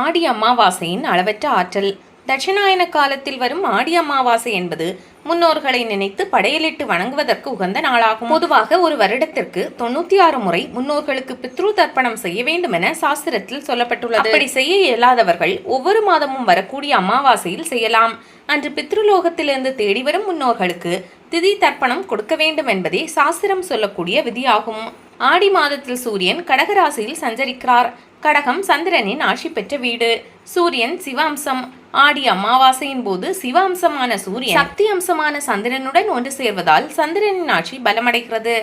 ஆடி அமாவாசையின் அளவற்ற ஆற்றல். தட்சிணாயன காலத்தில் வரும் ஆடி அமாவாசை என்பது முன்னோர்களை நினைத்து படையலிட்டு வணங்குவதற்கு உகந்த நாளாகும். பொதுவாக ஒரு வருடத்திற்கு தொண்ணூத்தி ஆறு முறை முன்னோர்களுக்கு பித்ரு தர்ப்பணம் செய்ய வேண்டும் என சாஸ்திரத்தில் சொல்லப்பட்டுள்ளது. அப்படி செய்ய இயலாதவர்கள் ஒவ்வொரு மாதமும் வரக்கூடிய அமாவாசையில் செய்யலாம். அன்று பித்ருலோகத்திலிருந்து தேடி வரும் முன்னோர்களுக்கு திதி தர்ப்பணம் கொடுக்க வேண்டும் என்பதே சாஸ்திரம் சொல்லக்கூடிய விதியாகும். ஆடி மாதத்தில் சூரியன் கடகராசியில் சஞ்சரிக்கிறார். கடகம் சந்திரனின் ஆட்சி பெற்ற வீடு. சூரியன் சிவாம்சம். ஆடி அமாவாசையின் போது சிவாம்சமான சூரியன் சக்தி அம்சமான சந்திரனுடன் ஒன்று சேர்வதால் சந்திரனின் ஆட்சி பலமடைகிறது.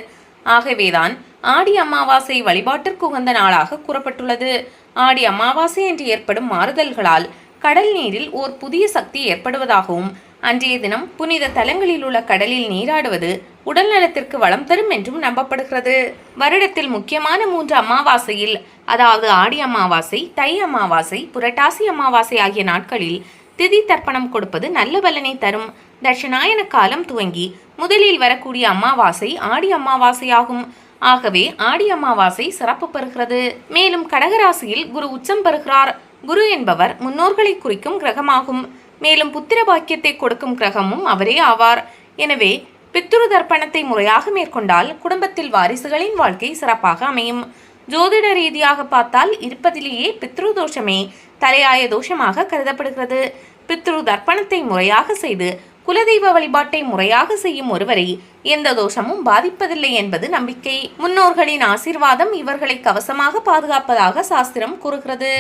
ஆகவேதான் ஆடி அமாவாசை வழிபாட்டிற்கு உகந்த நாளாக கூறப்பட்டுள்ளது. ஆடி அமாவாசை என்று ஏற்படும் மாறுதல்களால் கடல் நீரில் ஓர் புதிய சக்தி ஏற்படுவதாகவும் அன்றைய தினம் புனித தலங்களில் உள்ள கடலில் நீராடுவது உடல் நலத்திற்கு வளம் தரும் என்றும் நம்பப்படுகிறது. வருடத்தில் முக்கியமான மூன்று அமாவாசையில் அதாவது ஆடி அமாவாசை தை அமாவாசை புரட்டாசி அமாவாசை ஆகிய நாட்களில் திதி தர்ப்பணம் கொடுப்பது நல்ல பலனை தரும். தட்சிணாயன காலம் துவங்கி முதலில் வரக்கூடிய அமாவாசை ஆடி அமாவாசையாகும். ஆகவே ஆடி அமாவாசை சிறப்பு பெறுகிறது. மேலும் கடகராசியில் குரு உச்சம் பெறுகிறார். குரு என்பவர் முன்னோர்களை குறிக்கும் கிரகமாகும். மேலும் புத்திர பாக்கியத்தை கொடுக்கும் கிரகமும் அவரே ஆவார். எனவே பித்ரு தர்ப்பணத்தை முறையாக மேற்கொண்டால் குடும்பத்தில் வாரிசுகளின் வாழ்க்கை சிறப்பாக அமையும். ஜோதிட ரீதியாக பார்த்தால் இருப்பதிலேயே பித்ரு தோஷமே தலையாய தோஷமாக கருதப்படுகிறது. பித்ரு தர்ப்பணத்தை முறையாக செய்து குலதெய்வ வழிபாட்டை முறையாக செய்யும் ஒருவரை எந்த தோஷமும் பாதிப்பதில்லை என்பது நம்பிக்கை. முன்னோர்களின் ஆசிர்வாதம் இவர்களை கவசமாக பாதுகாப்பதாக சாஸ்திரம் கூறுகிறது.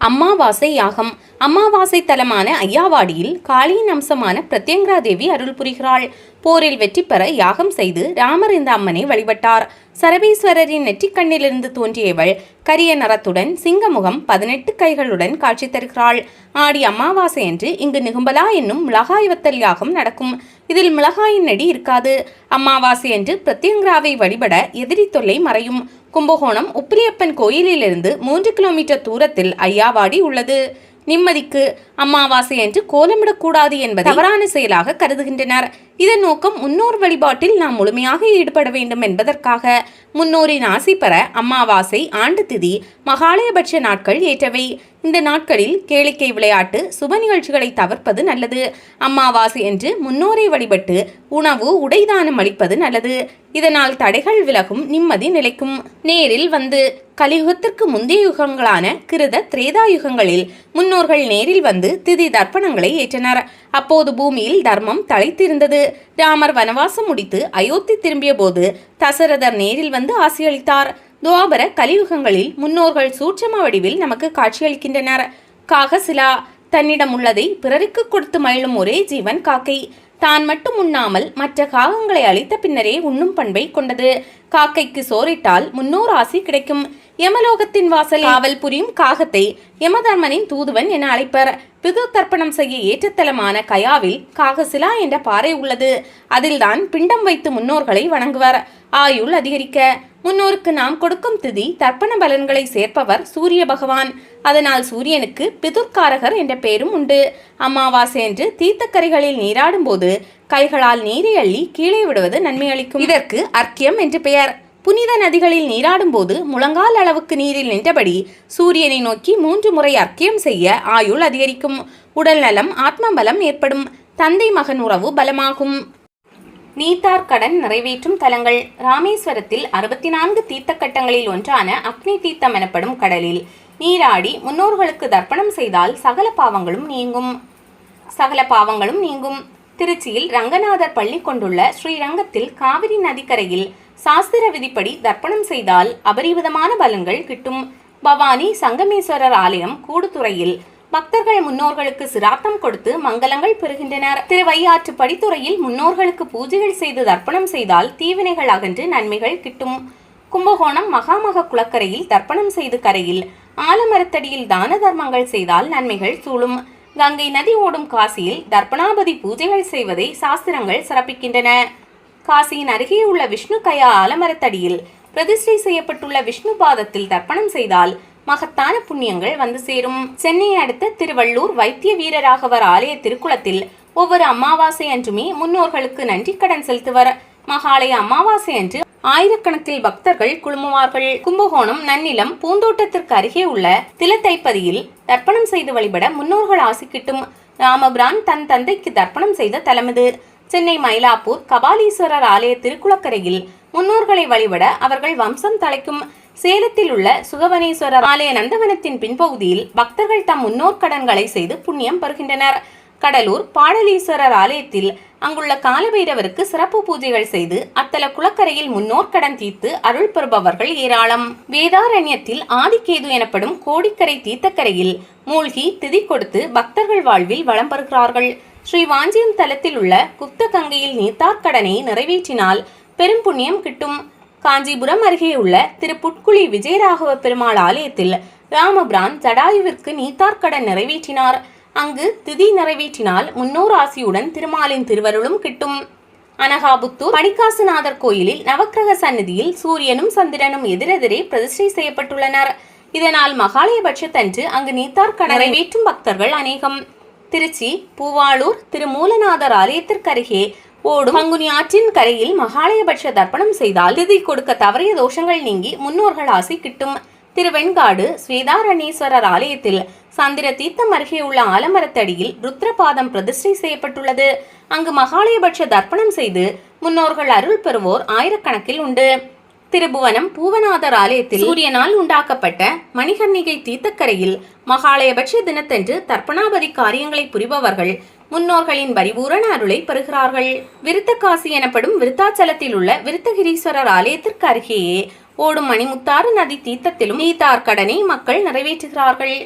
அம்மாவாசை யாகம். அம்மாவாசை தலமான ஐயாவாடியில் காளியின் அம்சமான பிரத்யங்கரா தேவி அருள் புரிகிறாள். போரில் வெற்றி பெற யாகம் செய்து ராமர் இந்த அம்மனை வழிபட்டார். சரபீஸ்வரரின் நெற்றிக்கண்ணிலிருந்து தோன்றியவள் கரிய நரத்துடன் சிங்கமுகம் பதினெட்டு கைகளுடன் காட்சி தருகிறாள். ஆடி அமாவாசை என்று இங்கு நிகும்பலா என்னும் மிளகாய் யாகம் நடக்கும். இதில் மிளகாயின் நெடி இருக்காது. அமாவாசை என்று பிரத்யங்கராவை வழிபட எதிரி தொல்லை மறையும். கும்பகோணம் உப்பிலியப்பன் கோயிலிலிருந்து மூன்று கிலோமீட்டர் தூரத்தில் ஐயாவாடி உள்ளது. நிம்மதிக்கு அமாவாசை என்று கோலமிடக்கூடாது என்பது தவறான செயலாக கருதுகின்றனர். இதன் நோக்கம் முன்னோர் வழிபாட்டில் நாம் முழுமையாக ஈடுபட வேண்டும் என்பதற்காக முன்னோரின் ஆசி பெற அமாவாசை ஆண்டு திதி மகாலயபட்ச நாட்கள் ஏற்றவை. இந்த நாட்களில் கேளிக்கை விளையாட்டு சுப நிகழ்ச்சிகளை தவிர்ப்பது நல்லது. அமாவாசை என்று முன்னோரை வழிபட்டு உணவு உடைதானம் அளிப்பது நல்லது. இதனால் தடைகள் விலகும் நிம்மதி நிலைக்கும். நேரில் வந்து கலியுகத்திற்கு முந்தைய யுகங்களான கிருத திரேதா யுகங்களில் முன்னோர்கள் நேரில் வந்து திதி தர்ப்பணங்களை ஏற்றனர். அப்போது பூமியில் தர்மம் தழைத்திருந்தது. ராமர் வனவாசம் முடித்து அயோத்தி திரும்பிய போது தசரதர் நேரில் வந்து ஆசியளித்தார். துவாபர கலியுகங்களில் முன்னோர்கள் சூட்சம வடிவில் நமக்கு காட்சியளிக்கின்றனர். காகசிலா தன்னிடம் உள்ளதை பிறருக்கு கொடுத்து மயிலும் ஒரே ஜீவன் காக்கை. தான் மட்டும் உண்ணாமல் மற்ற காகங்களை அழித்த பின்னரே உண்ணும் பண்பை கொண்டது. காக்கைக்கு சோறிட்டால் முன்னோர் ஆசி கிடைக்கும். யமலோகத்தின் வாசல் காவல் புரியும் காகத்தை யமதர்மனின் தூதுவன் என அழைப்பர். பிது தர்ப்பணம் செய்ய ஏற்றத்தலமான கயாவில் காகசிலா என்ற பாறை உள்ளது. அதில்தான் பிண்டம் வைத்து முன்னோர்களை வணங்குவர். ஆயுள் அதிகரிக்க முன்னோருக்கு நாம் கொடுக்கும் திதி தர்ப்பண பலன்களை சேர்ப்பவர் சூரிய பகவான். அதனால் சூரியனுக்கு பிதுர்காரகர் என்ற பெயரும் உண்டு. அமாவாசை என்று தீர்த்தக்கரைகளில் நீராடும் போது கைகளால் நீரை அள்ளி கீழே விடுவது நன்மை அளிக்கும் இதற்கு அர்க்கியம் என்று பெயர். புனித நதிகளில் நீராடும் போது முழங்கால் அளவுக்கு நீரில் நின்றபடி சூரியனை நோக்கி மூன்று முறை அர்க்கியம் செய்ய ஆயுள் அதிகரிக்கும். உடல் நலம் ஆத்ம பலம் ஏற்படும். தந்தை மகன் உறவு பலமாகும். நீத்தார் கடன் நிறைவேற்றும் தலங்கள். ராமேஸ்வரத்தில் அறுபத்தி நான்கு தீர்த்த கட்டங்களில் ஒன்றான அக்னி தீர்த்தம் எனப்படும் கடலில் நீராடி முன்னோர்களுக்கு தர்ப்பணம் செய்தால் சகல பாவங்களும் நீங்கும். சகல பாவங்களும் நீங்கும். திருச்சியில் ரங்கநாதர் பள்ளி கொண்டுள்ள ஸ்ரீரங்கத்தில் காவிரி நதிக்கரையில் சாஸ்திர விதிப்படி தர்ப்பணம் செய்தால் அபரிவிதமான பலன்கள் கிட்டும். பவானி சங்கமேஸ்வரர் ஆலயம் கூடுதுறையில் பக்தர்கள் முன்னோர்களுக்கு சிராத்தம் கொடுத்து மங்களங்கள் பெறுகின்றனர். திருவையாற்று படித்துறையில் முன்னோர்களுக்கு பூஜைகள் செய்து தர்ப்பணம் செய்தால் தீவினைகள் அகன்று நன்மைகள் கிட்டும். கும்பகோணம் மகாமக குளக்கரையில் தர்ப்பணம் செய்து கரையில் ஆலமரத்தடியில் தான தர்மங்கள் செய்தால் நன்மைகள் சூழும். கங்கை நதி ஓடும் காசியில் தர்ப்பணாபதி பூஜைகள் செய்வதை சாஸ்திரங்கள் சிறப்பிக்கின்றன. காசியின் அருகே உள்ள விஷ்ணு கயா ஆலமரத்தடியில் பிரதிஷ்டை செய்யப்பட்டுள்ள விஷ்ணு பாதத்தில் தர்ப்பணம் செய்தால் மகத்தான புண்ணியங்கள் வந்து சேரும். சென்னையை அடுத்த திருவள்ளூர் வைத்திய வீரராகவர் ஆலய திருக்குளத்தில் ஒவ்வொரு அமாவாசை அன்றுமே முன்னோர்களுக்கு நன்றி கடன் செலுத்துவர். மகாலய அமாவாசை அன்று ஆயிரக்கணக்கில் பக்தர்கள் குழுமுவார்கள். கும்பகோணம் நன்னிலம் பூந்தோட்டத்திற்கு அருகே உள்ள திலத்தைப்பதியில் தர்ப்பணம் செய்து வழிபட முன்னோர்கள் ஆசி கிட்டும் ராமபிரான் தன் தந்தைக்கு தர்ப்பணம் செய்த தலமிது. சென்னை மயிலாப்பூர் கபாலீஸ்வரர் ஆலய திருக்குளக்கரையில் முன்னோர்களை வழிபட அவர்கள் வம்சம் தலைக்கும் சேலத்தில் உள்ள சுகவனேஸ்வரர் ஆலய நந்தவனத்தின் பின்பகுதியில் பக்தர்கள் தம் முன்னோர் கடன்களை செய்து புண்ணியம் பெறுகின்றனர். கடலூர் பாடலீஸ்வரர் ஆலயத்தில் அங்குள்ள காலபைரவருக்கு சிறப்பு பூஜைகள் செய்து அத்தல குளக்கரையில் முன்னோர் கடன் தீர்த்து அருள் பெறுபவர்கள் ஏராளம். வேதாரண்யத்தில் ஆதிக்கேது எனப்படும் கோடிக்கரை தீர்த்தக்கரையில் மூழ்கி திதி கொடுத்து பக்தர்கள் வாழ்வில் வளம் பெறுகிறார்கள். ஸ்ரீ வாஞ்சியம் தலத்தில் உள்ள குப்த கங்கையில் நீத்தார்கடனை நிறைவேற்றினால் பெரும் புண்ணியம் கிட்டும். காஞ்சிபுரம் அருகே உள்ள திரு புட்குழி விஜயராகவ பெருமாள் ஆலயத்தில் ராமபிரான் ஜடாயுவிற்கு நீத்தார்க்கடன் நிறைவேற்றினார். அங்கு திதி நிறைவேற்றினால் முன்னோர் ஆசியுடன் திருமாலின் திருவருளும் கிட்டும். அனகாபுத்தூர் மணிக்காசுநாதர் கோயிலில் நவக்கிரக சந்நிதியில் சூரியனும் சந்திரனும் எதிரெதிரே பிரதிஷ்டை செய்யப்பட்டுள்ளனர். இதனால் மகாலயபட்சத்தன்று அங்கு நீத்தார்கடன் நிறைவேற்றும் பக்தர்கள் அநேகம். திருச்சி பூவாளூர் திருமூலநாதர் ஆலயத்திற்கு அருகே ஓடும் பங்குனி ஆற்றின் கரையில் மகாலயபட்ச தர்ப்பணம் செய்தால் திதி கொடுக்க தவறிய தோஷங்கள் நீங்கி முன்னோர்கள் ஆசை கிட்டும். திருவெண்காடு ஸ்வேதாரணீஸ்வரர் ஆலயத்தில் சந்திர தீர்த்தம் அருகே உள்ள ஆலமரத்தடியில் ருத்ரபாதம் பிரதிஷ்டை செய்யப்பட்டுள்ளது. அங்கு மகாலயபட்ச தர்ப்பணம் செய்து முன்னோர்கள் அருள் பெறுவோர் ஆயிரக்கணக்கில் உண்டு. திருபுவனம் பூவநாதர் ஆலயத்தில் சூரியனால் உண்டாக்கப்பட்ட மணிகர்ணிகை தீர்த்தக்கரையில் மகாலயபட்ச தினத்தன்று தர்ப்பணாபதி காரியங்களை புரிபவர்கள் முன்னோர்களின் பரிபூரண அருளை பெறுகிறார்கள். விருத்தகாசி எனப்படும் விருத்தாச்சலத்தில் உள்ள விருத்தகிரீஸ்வரர் ஆலயத்திற்கு அருகேயே ஓடும் மணிமுத்தாறு நதி தீர்த்தத்திலும் நீத்தார் கடனை மக்கள் நிறைவேற்றுகிறார்கள்.